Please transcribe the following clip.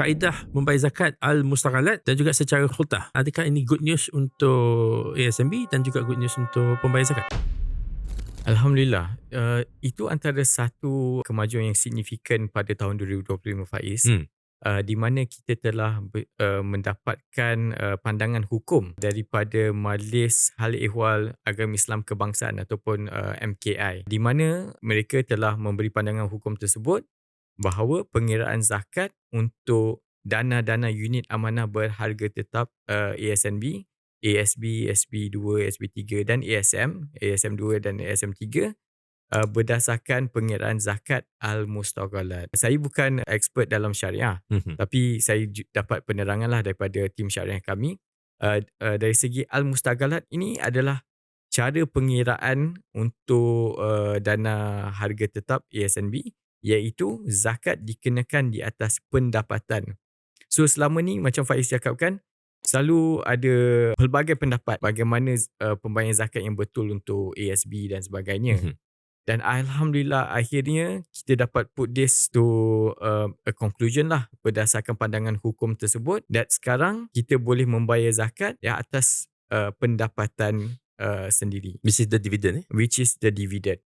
kaedah membayar zakat al-mustaqalat dan juga secara khultah. Adakah ini good news untuk ASMB dan juga good news untuk pembayar zakat? Alhamdulillah, uh, itu antara satu kemajuan yang signifikan pada tahun 2025 Faiz. Hmm. Uh, di mana kita telah be, uh, mendapatkan uh, pandangan hukum daripada Majlis Hal Ehwal Agama Islam Kebangsaan ataupun uh, MKI di mana mereka telah memberi pandangan hukum tersebut bahawa pengiraan zakat untuk dana-dana unit amanah berharga tetap uh, ASNB ASB, SB2, SB3 dan ASM, ASM2 dan ASM3 uh, berdasarkan pengiraan zakat al-mustaqalat. Saya bukan expert dalam syariah, Mhm. tapi saya dapat penerangan lah daripada tim syariah kami. Uh, uh, dari segi al-mustaqalat ini adalah cara pengiraan untuk uh, dana harga tetap ASNB iaitu zakat dikenakan di atas pendapatan. So selama ni macam Faiz cakapkan selalu ada pelbagai pendapat bagaimana uh, pembayaran zakat yang betul untuk ASB dan sebagainya. Mhm. Dan alhamdulillah akhirnya kita dapat put this to uh, a conclusion lah berdasarkan pandangan hukum tersebut that sekarang kita boleh membayar zakat di atas uh, pendapatan uh, sendiri This is the dividend eh? which is the dividend.